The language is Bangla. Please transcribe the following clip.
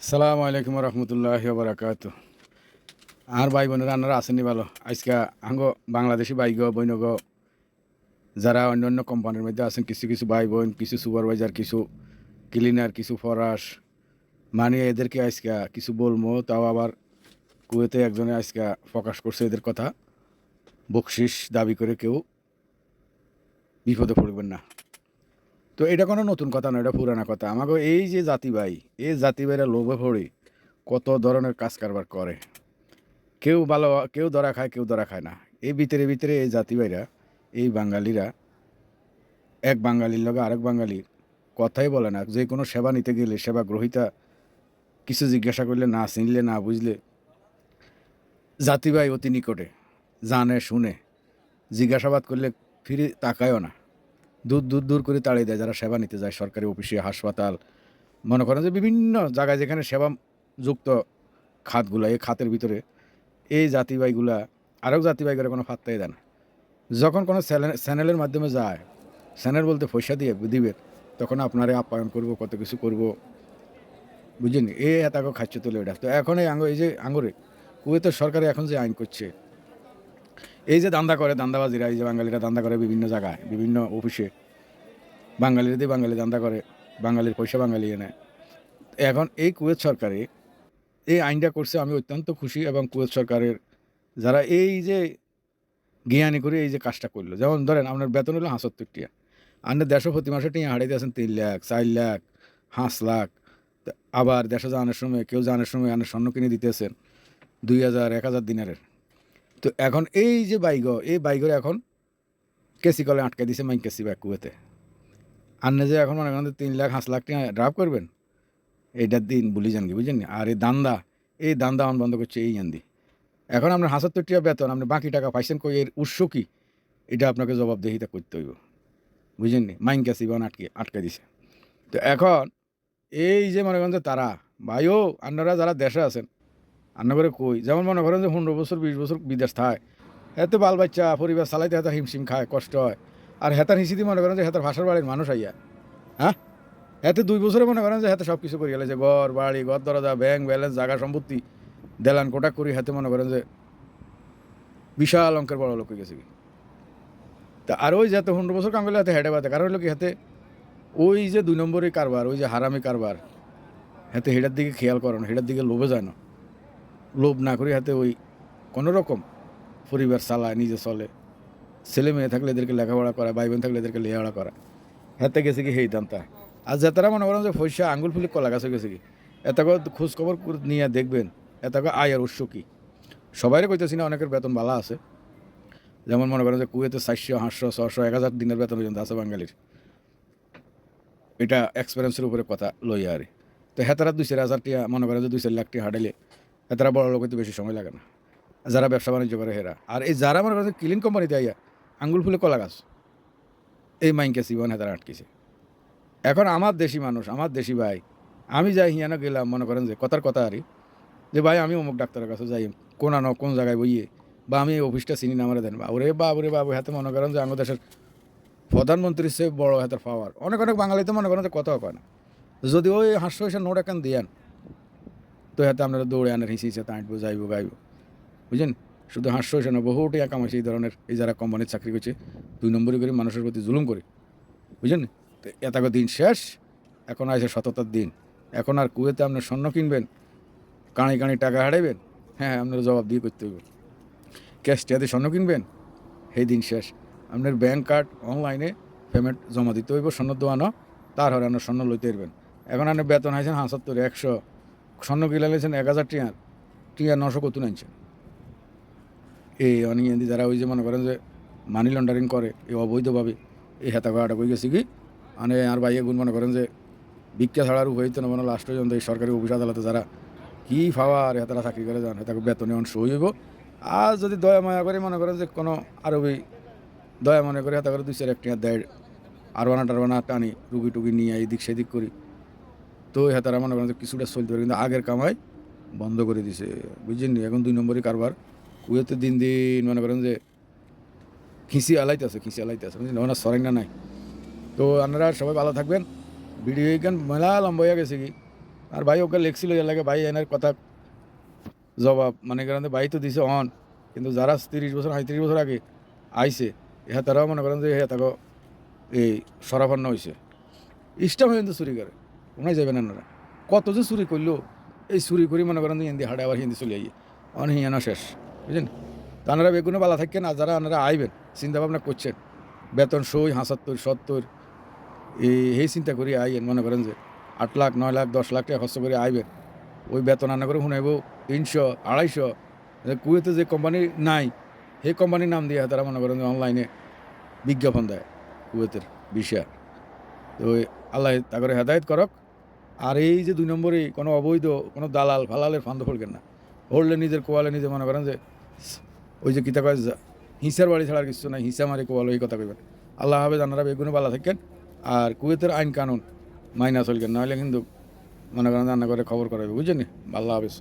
সালাম আলাইকুম রহমতুল্লাহ বারাকাত আর ভাই বোনেরা আসেনি ভালো? আজকে আঙ্গ বাংলাদেশি ভাই গো বইন গো, যারা অন্য অন্য কোম্পানির মধ্যে আছেন, কিছু কিছু ভাই বোন, কিছু সুপারভাইজার কিছু ক্লিনার কিছু ফরাস মানে এদেরকে আজকে কিছু বলব, তাও আবার কুয়েতে একজনে আজকে প্রকাশ করছে এদের কথা। বকশিস দাবি করে কেউ বিপদে পড়বেন না। তো এটা কোনো নতুন কথা নয়, এটা পুরানা কথা। আমাকে এই যে জাতি ভাই এই জাতি ভাইরা লোভে পড়ে কত ধরনের কাজ কারবার করে। কেউ ভালো, কেউ ধরা খায়, কেউ ধরা খায় না। এই ভিতরে ভিতরে এই জাতি ভাইরা এই বাঙালিরা, এক বাঙালির লগে আরেক বাঙালির কথাই বলে না। যে কোনো সেবা নিতে গেলে, সেবা গ্রহিতা কিছু জিজ্ঞাসা করলে, না চিনলে, না বুঝলে জাতি ভাই অতি নিকটে জানে, শুনে, জিজ্ঞাসাবাদ করলে ফিরে তাকায়ও না। দূর দূর দূর করে তাড়িয়ে দেয়, যারা সেবা নিতে যায়, সরকারি অফিসে, হাসপাতাল। মনে করেন যে বিভিন্ন জায়গায় যেখানে সেবা যুক্ত খাতগুলো, এই খাতের ভিতরে এই জাতিবাইগুলা আরও জাতিবাইগুলো কোনো ফাত্তাই দেয় না। যখন কোনো চ্যানেল- চ্যানেলের মাধ্যমে যায়, চ্যানেল বলতে পয়সা দিয়ে দিবে, তখন আপনারে আপ্যায়ন করব, কত কিছু করব। বুঝলেন? এ এতাকে খাচ্ছে তুলে এটা তো এখন এই আঙ্গ, এই যে আঙ্গুরে, কুয়েতের সরকারে এখন যে আইন করছে এই যে দান্দা করে, দান্দাবাজিরা, এই যে বাঙালিরা দান্দা করে বিভিন্ন জায়গায়, বিভিন্ন অফিসে। বাঙালিরা দিয়ে বাঙালি দান্দা করে, বাঙালির পয়সা বাঙালি এনে। এখন এই কুয়েত সরকারে এই আইনটা করছে, আমি অত্যন্ত খুশি এবং কুয়েত সরকারের যারা এই যে জ্ঞানী করে এই যে কাজটা করল। যেমন ধরেন, আপনার বেতন হলো হাঁসত্তর টিয়া। আপনার দেড়শো প্রতি মাসে টিয়া হারাইতে আছেন তিন লাখ, চার লাখ হাঁস লাখ। আবার দেশে জানার সময়, কেউ জানার সময় আপনার স্বর্ণ কিনে দিতেছেন দুই হাজার, এক হাজার দিনারের। তো এখন এই যে বাইগ, এই বাইগর এখন কেসি কলে আটকে দিছে মাইন কেসি ব্যাগ কুয়েতে। আন্নে যে এখন মনে করেন তিন লাখ, পাঁচ লাখ টাকা ড্রাফ করবেন? এইটার দিন বলি যান কি বুঝলেন আর এই দান্দা এই দান্দা আন বন্ধ করছে এই আন্দি। এখন আপনার হাসাত্তর টাকা বেতন, আপনি বাকি টাকা পাইছেন কই, এর উৎস কি? এটা আপনাকে জবাবদেহিতা করতে হইব বুঝলেন মাইন কেসি বান আটকে আটকে দিছে। তো এখন এই যে মনে করেন যে তারা, ভাইও, আপনারা যারা দেশে আছেন রান্না করে কই? যেমন মনে করেন যে পনেরো বছর, বিশ বছর বিদেশ থায়। এতে বাল বাচ্চা, পরিবার চালাইতে হেতার হিমশিম খায়, কষ্ট হয়। আর হেতার হিসিদি মনে করেন যে হেতার ভাষার বাড়ির মানুষ আইয়া। হ্যাঁ? এতে দুই বছরে মনে করেন যে হাতে সব কিছু করে গেলে যে ঘর, বাড়ি, ঘর, দরজা, ব্যাংক, ব্যালেন্স, জায়গা সম্পত্তি, দেলান কোটা করি হাতে মনে করেন যে বিশাল অঙ্কের বড় লোক গেছে তা আর ওই যাতে পনেরো বছর কাম করলে হাতে হেঁটে বাতে কারণ হলো কি হাতে ওই যে দুই নম্বরই কারবার, ওই যে হারামি কারবার, হাতে হেডার দিকে খেয়াল করো না হেডার দিকে লোভে যায় না। লোভ না করে হাতে ওই কোনো রকম পরিবার চালায়, নিজে চলে। ছেলে মেয়ে থাকলে এদেরকে লেখাপড়া করা ভাই বোন থাকলে এদেরকে লেখাপড়া করা। হাতে গেছে কি হেই দান্তা আর যাতারা মনে করেন যে পয়সা আঙ্গুল ফুলি কলা গাছে গেছে কি? এতকে খোঁজ খবর নিয়ে দেখবেন, এতকে আয়ের উৎস কি? সবাইরে কইতেছি না অনেকের বেতন ভালো আছে। যেমন মনে করেন যে কুয়েতে চারশো, পাঁচশো ছশো এক হাজার দিনের বেতন পর্যন্ত আছে বাঙালির। এটা এক্সপিরিয়েন্সের উপরে কথা লইয়া আরে। তো হেতারা দুই চার হাজার টিয়া মনে করেন যে দুই চার লাখ টিয়া হাঁটাইলে হেতারা বড় লোক বেশি সময় লাগে না। যারা ব্যবসা বাণিজ্য করে হেরা। আর এই যারা মনে করেন ক্লিন কোম্পানিতে আইয়া আঙ্গুল ফুলে কলা গাছ, এই মাইনকে সিবন হেতারা আটকেছে। এখন আমার দেশি মানুষ, আমার দেশি ভাই, আমি যাই হিয়ানো গেলাম, মনে করেন যে কথার কথা আরই, যে ভাই আমি অমুক ডাক্তারের কাছে যাই, কোন আনো কোন জায়গায় বইয়ে, বা আমি এই অফিসটা চিনি না, আমার দেন বা, ওরে বাবু রে বাবু হাতে মনে করেন যে আমার দেশের প্রধানমন্ত্রীর সে বড় হাতের পাওয়ার অনেক অনেক বাঙালিতে মনে করেন যে কথাও কয় না। যদি ওই হাস্য হাসে নোট এখান দিয়ান তো হাতে আপনারা দৌড়ে আনার হিসি হিসে তাঁটবো যাইবো, গাইবো। বুঝলেন শুধু হাস্য হাসে না বহু টাকা কামাইছে এই ধরনের এই যারা কোম্পানির চাকরি করছে, দুই নম্বরই করে মানুষের প্রতি জুলুম করে। বুঝলেন তো এতক দিন শেষ, এখন আছে সততার দিন। এখন আর কুয়েতে আপনার স্বর্ণ কিনবেন কাঁড়ি কাঁড়ি টাকা হারাইবেন হ্যাঁ আপনারা জবাব দিয়ে করতে হবে ক্যাশ টিয়াতে স্বর্ণ কিনবেন, সেই দিন শেষ। আপনার ব্যাংক কার্ড অনলাইনে পেমেন্ট জমা দিতে হইব, স্বর্ণ দোয়ানো তার হরে আপনার স্বর্ণ লইতে পারবেন এখন আপনার বেতন হয়েছেন হাঁসাত্তর একশো। স্বর্ণ কিনে লেছেন এক হাজার টিয়ার টিয়ার নশো কত আনছেন। এই অনিয়ন্দি যারা ওই যে মনে করেন যে মানি লন্ডারিং করে, এই অবৈধভাবে এই হেতা করাটা কই গেছি কি? মানে আর বাইয়ে গুণ মনে করেন যে ভিক্ষা ছাড়ার উপায় তো না মানে লাস্ট পর্যন্ত এই সরকারি অফিস আদালতে যারা কি ফাওয়া আর হেতারা চাকরি করে যান, হেতাকে বেতনে অংশ হইব। আর যদি দয়া মায়া করে মনে করেন যে কোনো ওই দয়া মনে করে হেতা করে দুই চার এক টিয়া দেয়, আরবানা টারবানা টানি, রুগী টুগি নিয়ে এদিক সেদিক করি। তো হেতারা মনে করেন কিছুটা চলতে পারে, কিন্তু আগের কামাই বন্ধ করে দিছে। বুঝছেন এখন দুই নম্বরই কারবার। কুয়েতে দিন দিন মনে করেন যে খিঁচি আলাইতে আছে খিঁচি আলাইতে আছে বুঝলেন ওনার সরেঙ্গা নাই। তো আপনারা সবাই ভালো থাকবেন। ভিডিও গান মেলা লম্বা হয়ে গেছে কি? আর ভাই ওকে লেখছিল লাগে ভাই এনার কথা জবাব। মানে করেন ভাই তো দিছে অন, কিন্তু যারা তিরিশ বছর সাঁত্রিশ বছর আগে আইছে ইহা তারাও মনে করেন যে ইহা তাকে এই সরাফান্ন হয়েছে ইস্টাম হয়ে কিন্তু চুরি করে। ওনাই যাবেন আপনারা কত যে চুরি করল, এই চুরি করি মনে করেন হিন্দি হাড়ে আবার হিন্দি চলে আইয়ে। অন হিয়ানো শেষ, বুঝলেন? তো আপনারা বেগুনে বালা থাকেন আর যারা আপনারা আইবেন, চিন্তা ভাবনা করছেন। বেতন সই, হাঁসাত্তর, সত্তর, এই চিন্তা করি আইয়েন মনে করেন যে আট লাখ, নয় লাখ, দশ লাখ টাকা খরচ করে আইবেন। ওই বেতন আনা করে শুনাইব, তিনশো, আড়াইশো কুয়েতে যে কোম্পানি নাই, সেই কোম্পানির নাম দিয়ে তারা মনে করেন যে অনলাইনে বিজ্ঞাপন দেয় কুয়েতের বিষয় তো আল্লাহ তাকে হেদায়ত করক। আর এই যে দুই নম্বরে কোনো অবৈধ, কোনো দালাল, ফালালের ফান্দ ফলকেন না। হরলে নিজের কোয়ালে নিজে মনে করেন যে, ওই যে কিতা কয় হিসার বাড়ি ছাড়ার কিছু নাই, হিসা মারি কোয়ালো এই কথা কইবেন। আল্লাহ হবে জানারা বেগুনে বালা থাকেন। আর কুয়েতের আইন কানুন মাইনা চলকেন, নাহলে কিন্তু মনে করেন রান্না করে খবর করাবে বুঝছেন আল্লাহ হাফেজ।